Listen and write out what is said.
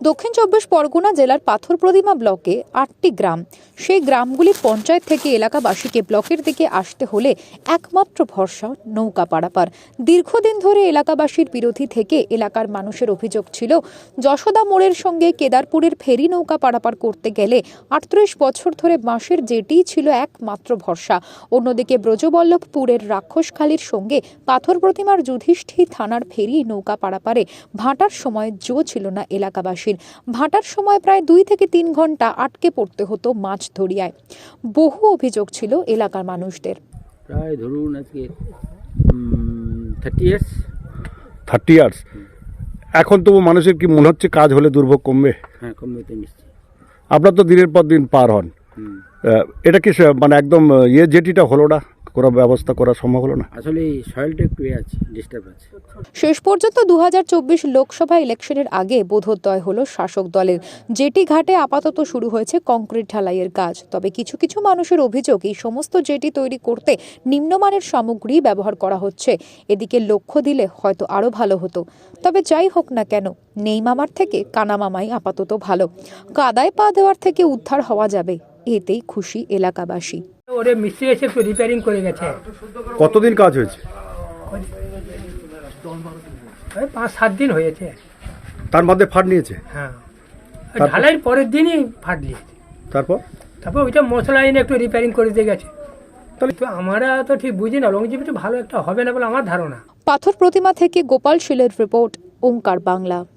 দক্ষিণ চব্বিশ পরগনা জেলার পাথর প্রতিমা ব্লকে আটটি গ্রাম। সেই গ্রামগুলি পঞ্চায়েত থেকে এলাকাবাসীকে ব্লকের দিকে আসতে হলে একমাত্র ভরসা, নৌকা পারাপার। দীর্ঘদিন ধরে এলাকাবাসীর বিরোধী থেকে এলাকার মানুষের অভিযোগ ছিল, যশোদা মোড়ের সঙ্গে কেদারপুরের ফেরি নৌকা পারাপার করতে গেলে আটত্রিশ বছর ধরে বাঁশের জেটিই ছিল একমাত্র ভরসা। অন্যদিকে ব্রজবল্লভপুরের রাক্ষসখালীর সঙ্গে পাথর প্রতিমার যুধিষ্ঠি থানার ফেরি নৌকা পারাপারে ভাটার সময় জো ছিল না এলাকাবাসীর ভাটার সময় প্রায় দুই থেকে তিন ঘণ্টা আটকে পড়তে হতো মাছ ধরিয়ায়। বহু অভিযোগ ছিল এলাকার মানুষদের। প্রায় ধরুন আজকে থার্টি ইয়ার্স থার্টি ইয়ার্স এখন তবু মানুষের কি মনে হচ্ছে কাজ হলে দুর্ভোগ কমবে? হ্যাঁ কমবে তো নিশ্চয়ই। আপনার তো দিনের পর দিন পার হন। এটা কি মানে একদম ইয়ে জেটিটা হলো না? কোনো ব্যবস্থা করা সম্ভব হলো না? আসলে এই সয়েলটা একটু আছে ডিস্টার্ব আছে। শেষ পর্যন্ত দু হাজার চব্বিশ লোকসভা ইলেকশনের আগে বোধোদয় হল শাসক দলের। জেটি ঘাটে আপাতত শুরু হয়েছে কংক্রিট ঢালাইয়ের কাজ। তবে কিছু কিছু মানুষের অভিযোগ এই সমস্ত জেটি তৈরি করতে নিম্নমানের সামগ্রী ব্যবহার করা হচ্ছে। এদিকে লক্ষ্য দিলে হয়তো আরও ভালো হতো। তবে যাই হোক না কেন নেই মামার থেকে কানা মামাই আপাতত ভালো। কাদায় পা দেওয়ার থেকে উদ্ধার হওয়া যাবে এতেই খুশি এলাকাবাসী। ওরে মিস্ত্রি এসে একটু রিপেয়ারিং করে গেছে। কতদিন কাজ হয়েছে? ওই পাঁচ সাত দিন হয়েছে। তার মধ্যে ফাট নিয়েছে? হ্যাঁ। ওই তারপর? ঢালাইয়ের পরের দিনই ফাটলিয়েছে তারপর? তারপর ওইটা মশলা এনে একটু রিপেয়ারিং করে দিয়ে গেছে। তাহলে তো আমরা তো ঠিক বুঝি না লংজিভিটি ভালো একটা হবে না বলে আমার ধারণা। পাথর প্রতিমা থেকে গোপাল শীলের রিপোর্ট ওঙ্কার বাংলা।